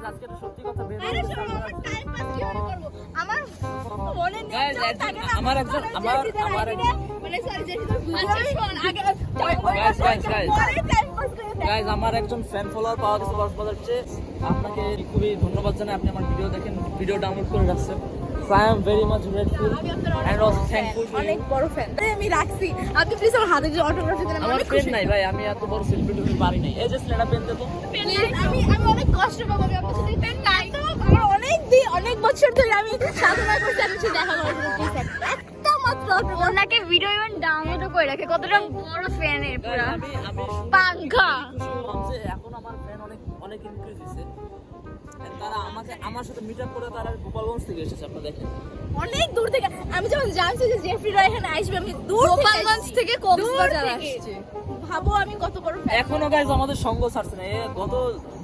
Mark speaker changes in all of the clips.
Speaker 1: Guys আজকে তো সত্যি কথা বের
Speaker 2: আরে শোনো, আমার time pass কীভাবে করব? আমার মনে নেই,
Speaker 1: Guys, একজন- আমার একজন- আমার- আমার
Speaker 2: মানে
Speaker 3: শোন, আগে
Speaker 1: আমার একজন ফ্যান ফলোয়ার পাওয়া গেছে কক্সবাজার আপনাকে খুবই ধন্যবাদ জানাই আপনি আমার ভিডিও দেখেন ভিডিও ডাউনলোড করে রাখছেন। So I am very much grateful
Speaker 2: আমি অনেক
Speaker 1: অলসো থ্যাঙ্কফুল
Speaker 2: অনেক বড় ফ্যান আমি রাখছি। আপনি প্লিজ আমার হাতে যে অটোগ্রাফ দিতেন আমি
Speaker 1: আমার ফ্রেন্ড নাই ভাই আমি এত বড় সেলিব্রিটি হতে পারি নাই। এই যে ছেলেটা পেন দেবো।
Speaker 2: আমি আমি অনেক কষ্ট পাবো আমি আপনার সাথে পেন নাই। তো আমার অনেক দিন অনেক বছর ধরে আমি সাধনা করছি সাথে দেখা একটা মাত্র
Speaker 3: ওনাকে ভিডিও ইভেন ডাউনলোড করে রাখে। কতটা বড় ফ্যানের পুরা।
Speaker 1: আমি আমি
Speaker 3: পাঙ্খা।
Speaker 1: এখন আমার ফ্যান অনেক অনেক ইনক্রিজ হয়েছে। তারা আমাকে আমার সাথে মিট আপ করে তারা গোপালগঞ্জ থেকে এসেছে আপনারা দেখেন।
Speaker 2: অনেক দূর থেকে আমি যখন জানছি যে জেফরি রয় এখানে আসবে আমি দূর
Speaker 3: গোপালগঞ্জ থেকে কক্সবাজার আসছে।
Speaker 2: ভাবো আমি কত বড়
Speaker 1: এখনও গাইজ আমাদের সঙ্গ ছাড়ছে না এ গত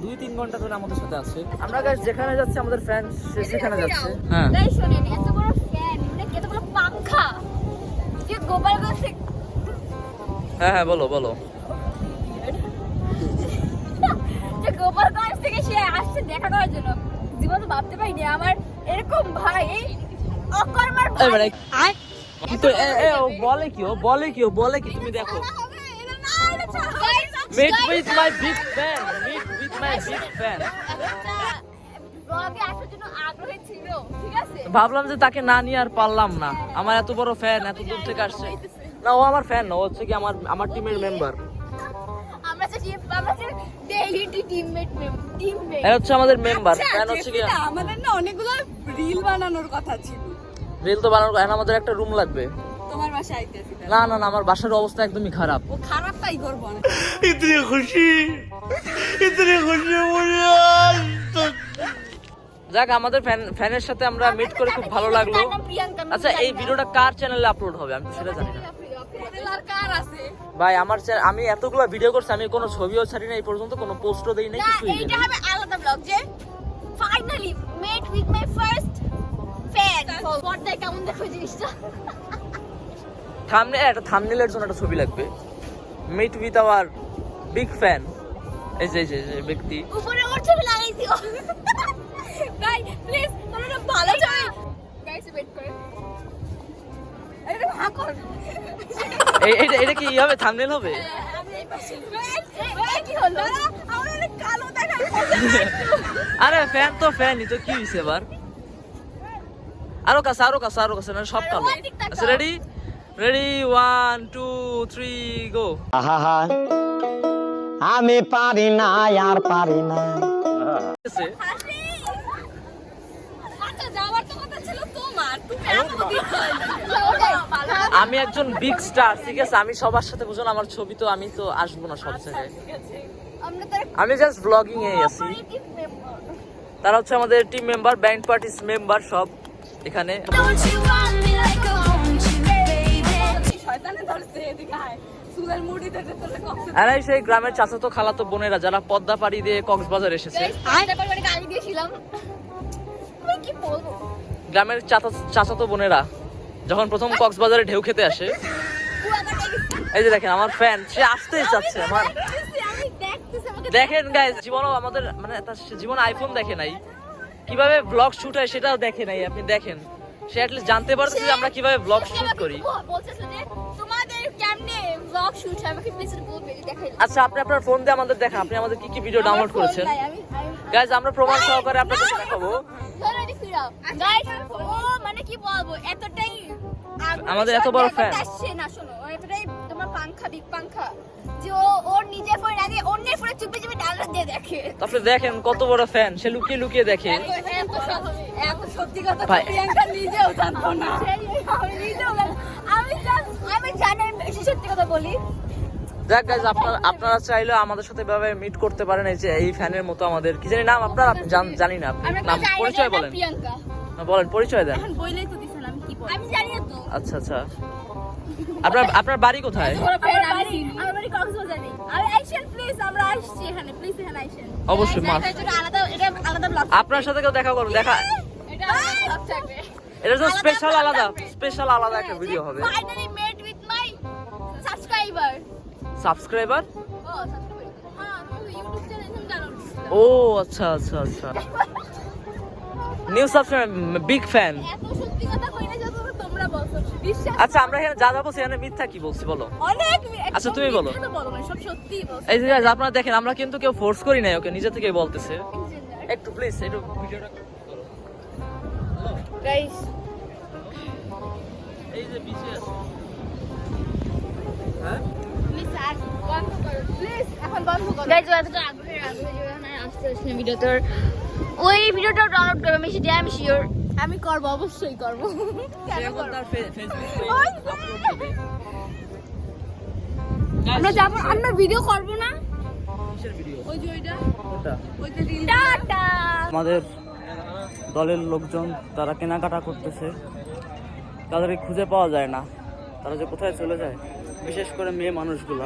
Speaker 1: দুই তিন ঘণ্টা ধরে আমাদের সাথে আছে। আমরা গাইজ যেখানে যাচ্ছি আমাদের ফ্যান সেখানে যাচ্ছে। হ্যাঁ।
Speaker 3: তাই শোনেন এত বড় ফ্যান এত বড় পাঙ্খা যে গোপালগঞ্জ থেকে
Speaker 1: হ্যাঁ হ্যাঁ বলো বলো।
Speaker 3: যে গোপালগঞ্জ থেকে সে আসছে দেখা করার জন্য। জীবনে ভাবতে পারিনি আমার এরকম ভাই অকর্মার ভাই।
Speaker 1: তো এ এ ও বলে কি ও বলে কি ও বলে কি তুমি দেখো। Meet with my big fan meet with my big fan
Speaker 3: ব্লগে আসার জন্য আগ্রহী ছিল ঠিক আছে?
Speaker 1: ভাবলাম যে তাকে না নিয়ে আর পারলাম না। আমার এত বড় ফ্যান এত দূর থেকে আসছে। না ও আমার ফ্যান না ও হচ্ছে কি আমার আমার টিমের মেম্বার আমাদের মেম্বার
Speaker 2: আচ্ছা, আমাদের না অনেকগুলো রিল বানানোর কথা ছিল।
Speaker 1: রিল তো বানানোর আমাদের একটা রুম লাগবে।
Speaker 2: তোমার বাসায় আইতেছি
Speaker 1: না না না আমার বাসার অবস্থা একদমই খারাপ।
Speaker 2: ও খারাপ তাই করব না।
Speaker 1: খুশি। খুশি যাক আমাদের ফ্যান ফ্যানের সাথে আমরা মিট করে খুব ভালো লাগল। আচ্ছা এই ভিডিওটা কার চ্যানেলে আপলোড হবে? আমি সেটা জানি না। ভাই আমার স্যার আমি এতগুলো ভিডিও করছি আমি কোনো ছবিও ছাড়ি না এই পর্যন্ত কোনো পোস্টও দেই নাই
Speaker 3: না
Speaker 1: কিছুই
Speaker 3: এইটা। হবে আলাদা ব্লগ যে finally met with my first fan পর্দায় কেমন দেখো জিনিসটা?
Speaker 1: থামনে একটা থামনেলের জন্য একটা ছবি লাগবে। Meet with our big fan এই যে এই যে এই যে ব্যক্তি।
Speaker 3: উপরে ওর ছবি লাগাই দিও।
Speaker 2: ভাই প্লিজ তোমরা এটা
Speaker 1: এটা কি হবে থামনেল হবে?
Speaker 2: আমি এই পাশে
Speaker 3: এই কি হলো
Speaker 2: আমার অনেক কালো দেখায়
Speaker 1: আরে ফ্যান তো ফ্যানই তো কি হইছে এবার? আরও কাছে আরও কাছে আরও কাছে না সব কালো। আচ্ছা ready ready one two three go
Speaker 4: আহা আমি পারি না আর পারি না
Speaker 2: আচ্ছা যাওয়ার তো কথা ছিল তোমার তুমি আমাকে দিতে
Speaker 1: আমি একজন বিগ স্টার ঠিক আছে? আমি সবার সাথে বুঝুন আমার ছবি তো আমি তো আসব না সব জায়গায়। আমি জাস্ট ব্লগিং এ আছি। তারা হচ্ছে আমাদের team member band parties member সব এখানে। আর এই সেই গ্রামের চাচাতো খালাতো বোনেরা যারা পদ্মা পাড়ি দিয়ে কক্সবাজার এসেছে।
Speaker 3: মানে
Speaker 1: গ্রামের চাচা চাচাতো বোনেরা যখন প্রথম কক্সবাজারে ঢেউ খেতে আসে এই যে দেখেন আমার ফ্যান সে আসতেই চাচ্ছে আমার দেখেন গাইজ জীবনও আমাদের মানে তার জীবন আইফোন দেখে নাই কীভাবে ব্লগ শুট হয় সেটাও দেখে নাই আপনি দেখেন সে অ্যাটলিস্ট জানতে পারছে যে আমরা কীভাবে ব্লগ শুট করি
Speaker 3: হয়
Speaker 1: আচ্ছা আপনি আপনার ফোন দিয়ে আমাদের দেখান আপনি আমাদের কি কি ভিডিও ডাউনলোড করেছেন গাইজ আমরা প্রমাণ সহকারে আপনাকে দেখাবো
Speaker 3: ধরো গাইস ও মানে কি বলব এতটাই
Speaker 1: আমাদের এত বড়
Speaker 3: আসছে না শোনো এতটাই তোমার পাংখা বিগ পাংখা যে ও ওর নিজের ফোন আগে অন্যের ফোনে চুপি চুপি ডাউনলোড দিয়ে দেখে।
Speaker 1: তো আপনি দেখেন কত বড় ফ্যান সে লুকিয়ে লুকিয়ে দেখে।
Speaker 3: এত
Speaker 2: সত্যি কথা
Speaker 1: ভাই।
Speaker 2: প্রিয়াঙ্কা নিজেও জানতো না।
Speaker 3: আমি নিজেও জানি- আমি জানি আমি সত্যি কথা বলি।
Speaker 1: যাক গাইজ আপনারা আপনারা চাইলে আমাদের সাথে এভাবে মিট করতে পারেন। এই যে এই ফ্যানের মতো আমাদের। কি জানি নাম আপনার আপনি জান- জানি না আপনি। নাম পরিচয় বলেন।
Speaker 3: প্রিয়াঙ্কা।
Speaker 1: বলেন পরিচয় দেন।
Speaker 2: এখন বইলেই তো দিছেন আমি কি বলব?
Speaker 3: আমি জানি না তো।
Speaker 1: আচ্ছা আচ্ছা। আপনার আপনার বাড়ি কোথায়?
Speaker 2: আমার বাড়ি আমার বাড়ি কক্সবাজারে। আর আইসেন প্লিজ আমরা আসছি এখানে। প্লিজ এখানে আইসেন
Speaker 1: অবশ্যই মাস
Speaker 3: এটা আলাদা এটা আলাদা ব্লগ
Speaker 1: আপনার সাথে কেউ দেখা করুন দেখা
Speaker 3: এটা ব্লগ থাকবে।
Speaker 1: এটা তো স্পেশাল আলাদা। স্পেশাল আলাদা একটা ভিডিও হবে।
Speaker 3: সাবস্ক্রাইবার
Speaker 1: সাবস্ক্রাইবার
Speaker 3: ও সাবস্ক্রাইবার
Speaker 5: আচ্ছা আচ্ছা আচ্ছা। নিউ সাবস্ক্রাইব বিগ ফ্যান আচ্ছা আমরা এখানে যা যাব সেখানে মিথ্যা কি বলছি বলো? আচ্ছা, তুমি বলো। এই যে আপনারা দেখেন আমরা কিন্তু কেউ ফোর্স করি নাই ওকে নিজে থেকেই বলতেছে। একটু প্লিজ একটু ভিডিওটা এই যে পিছিয়ে আছে
Speaker 3: গাইজ এতটা আগ্রহের আগ্রহের আসতে আসলে ভিডিওটার ওই ভিডিওটাও ডাউনলোড করবে আমি সেটা আমি শিওর
Speaker 2: আমি করব অবশ্যই করব। কেন
Speaker 5: এখন
Speaker 2: করব
Speaker 5: তার ফেসবুক
Speaker 2: ওই আমরা যাব আমরা ভিডিও করব না? ওই যে ওইটা।
Speaker 3: টাটা!
Speaker 1: আমাদের দলের লোকজন তারা কেনাকাটা করতেছে। তাদেরকে খুঁজে পাওয়া যায় না। তারা যে কোথায় চলে যায় বিশেষ করে মেয়ে মানুষগুলো।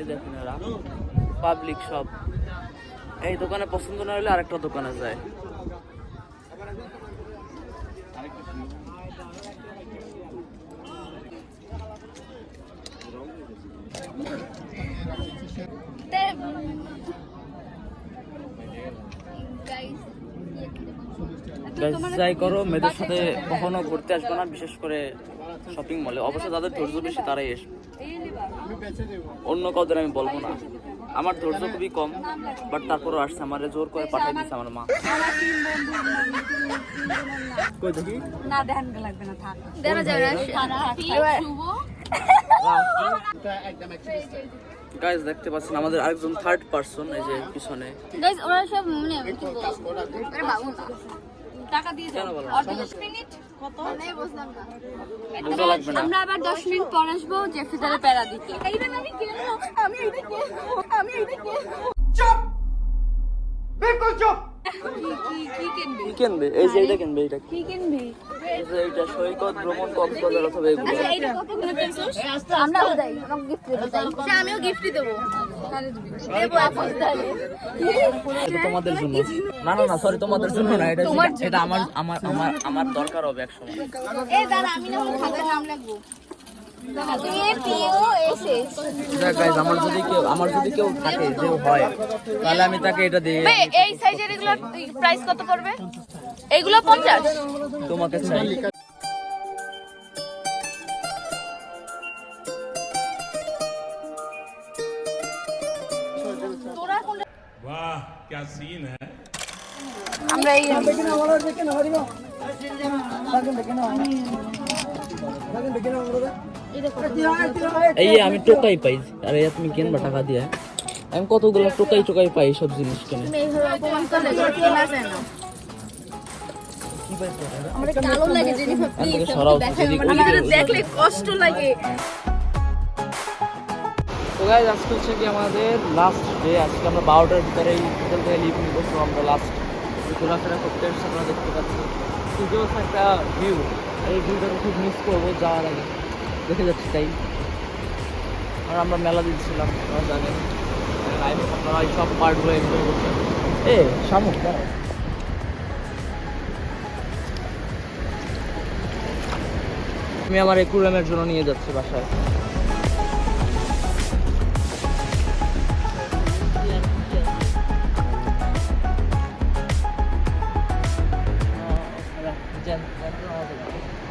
Speaker 1: এই দেখুন এরা। পাবলিক সব এই দোকানে পছন্দ না হলে আরেকটা দোকানে যায়। যাই করো মেয়েদের সাথে কখনো ঘুরতে আসবে না বিশেষ করে শপিং মলে অবশ্য যাদের ধৈর্য বেশি তারাই আসবে। অন্য কাউদের আমি বলব না। আমার ধৈর্য খুবই কম বাট তারপরও আসছে আমার জোর করে পাঠিয়ে দিচ্ছে আমার মা। দেখা?
Speaker 3: যাবে না
Speaker 1: গাইজ দেখতে পাচ্ছেন আমাদের আরেকজন থার্ড পার্সন এই যে পিছনে।
Speaker 3: গাইজ ওরা সব মানে
Speaker 2: টাকা দিয়ে মিনিট কত? বুঝলাম না।
Speaker 1: বুঝা লাগবে না?
Speaker 3: আমরা আবার দশ মিনিট পর আসব জেফিদারে প্যারা দিতে।
Speaker 2: এইটা আমি কিনবো আমি এইটা কিনবো আমি এইটা কিনবো কি কি কিনবি?
Speaker 1: কি কিনবে? এই যে এইটা কিনবে এইটা।
Speaker 3: কি কিনবি?
Speaker 1: এই যে এইটা সৈকত ভ্রমণ কক্সবাজার অথবা এগুলো।
Speaker 3: আচ্ছা এইটা কত করে পেয়েছিস আমরাও আমাকে গিফট দিতে
Speaker 2: আমিও গিফটই দেবো।
Speaker 3: দেবো। এখন তাহলে।
Speaker 1: এটা তোমাদের জন্য? না না না সরি তোমাদের জন্য না এটা এটা আমার আমার আমার আমার দরকার হবে এক সময়
Speaker 2: এই দাঁড়া আমি না হলে খাতায় নাম লিখবো
Speaker 3: এ পিও এসে
Speaker 1: দেখ গাইজ আমার যদি কেউ আমার যদি কেউ থাকে যে হয় তাহলে আমি তাকে এটা দিয়ে
Speaker 2: এই সাইজের এগুলোর প্রাইস কত পড়বে এগুলো পঞ্চাশ
Speaker 1: তোমাকে চাই
Speaker 6: वाह क्या सीन है
Speaker 2: আমরা এই
Speaker 1: এই আমি টোকাই পাই আরে তুমি কিনবা টাকা দিয়ে? আমি কতগুলো টোকাই টোকাই পাই সব জিনিস কিনে?
Speaker 3: কেনা
Speaker 2: দেখলে কষ্ট লাগে।
Speaker 1: তো গাইজ আজকে হচ্ছে কি আমাদের লাস্ট ডে আজকে আমরা বারোটার ভিতরে এই হোটেল থেকে লিভ নিব তো আমরা লাস্ট ঘোরাফেরা করতে এসেছি, আপনারা দেখতে পাচ্ছেন। সুযোগ একটা ভিউ এই ভিউটাকে খুব মিস করব যাওয়ার আগে। দেখে যাচ্ছি, তাই। আর আমরা মেলা দিচ্ছিলাম, আপনারা জানেন। আপনারা এই সব পার্টগুলো এনজয় করছেন এ, শামুক। আমি আমার একুরিয়ামের জন্য নিয়ে যাচ্ছি বাসায়। dyan. Dyan ako.